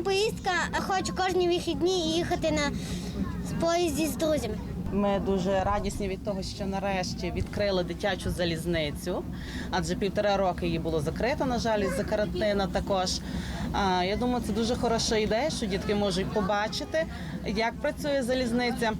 поїздка, хочу кожні вихідні їхати на поїзді з друзями. Ми дуже радісні від того, що нарешті відкрили дитячу залізницю, адже півтора роки її було закрито, на жаль, за карантина також. Я думаю, це дуже хороша ідея, що дітки можуть побачити, як працює залізниця.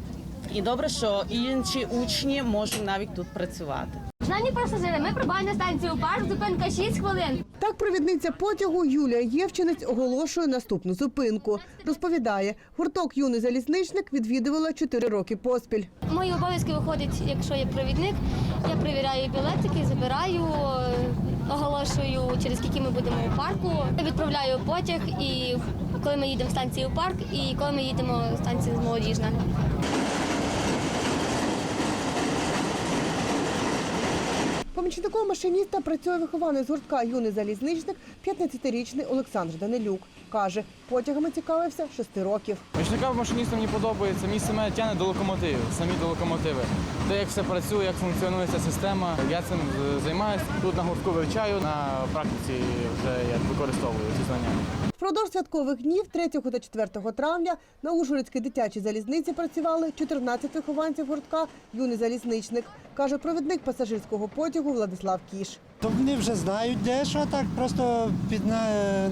І добре, що інші учні можуть навіть тут працювати. Шановні пасажири, ми прибуваємо на станцію парк, зупинка 6 хвилин. Так провідниця потягу Юлія Євчинець оголошує наступну зупинку. Розповідає, гурток юний залізничник відвідувала 4 роки поспіль. Мої обов'язки виходить, якщо я провідник, я перевіряю білетики, забираю, оголошую, через скільки ми будемо у парку. Я відправляю потяг і коли ми їдемо в станцію парк, і коли ми їдемо в станцію молодіжна. Помічником машиніста працює вихованець гуртка юний залізничник 15-річний Олександр Данилюк. Каже, потягами цікавився 6 років. Помічникам машиністам мені подобається. Місце мене тягне до локомотивів, самі до локомотиви. Те, як все працює, як функціонує ця система. Я цим займаюся. Тут на гуртку вивчаю, на практиці вже як використовую ці знання. Впродовж святкових днів 3 та 4 травня на Ужгородській дитячій залізниці працювали 14 вихованців гуртка юний залізничник, каже провідник пасажирського потягу Владислав Кіш. То вони вже знають де що так, просто під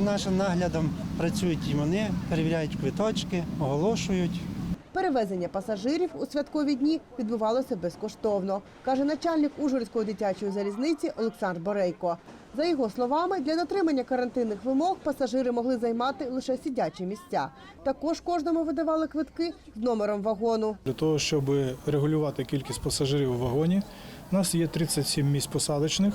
нашим наглядом працюють і вони, перевіряють квиточки, оголошують. Перевезення пасажирів у святкові дні відбувалося безкоштовно, каже начальник Ужгородської дитячої залізниці Олександр Борейко. За його словами, для дотримання карантинних вимог пасажири могли займати лише сидячі місця. Також кожному видавали квитки з номером вагону. Для того, щоб регулювати кількість пасажирів у вагоні, у нас є 37 місць посадочних,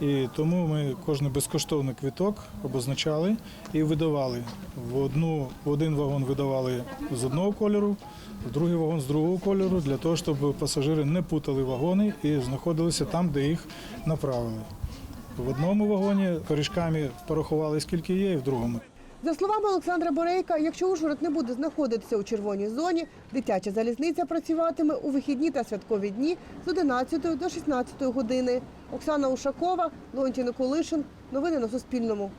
і тому ми кожен безкоштовний квиток обозначали і видавали. В, одну, в один вагон видавали з одного кольору, в другий вагон з другого кольору, для того, щоб пасажири не путали вагони і знаходилися там, де їх направили. В одному вагоні пиріжками порахували, скільки є, і в другому. За словами Олександра Борейка, якщо Ужгород не буде знаходитися у червоній зоні, дитяча залізниця працюватиме у вихідні та святкові дні з 11 до 16 години. Оксана Ушакова, Леонтій Николишин. Новини на Суспільному.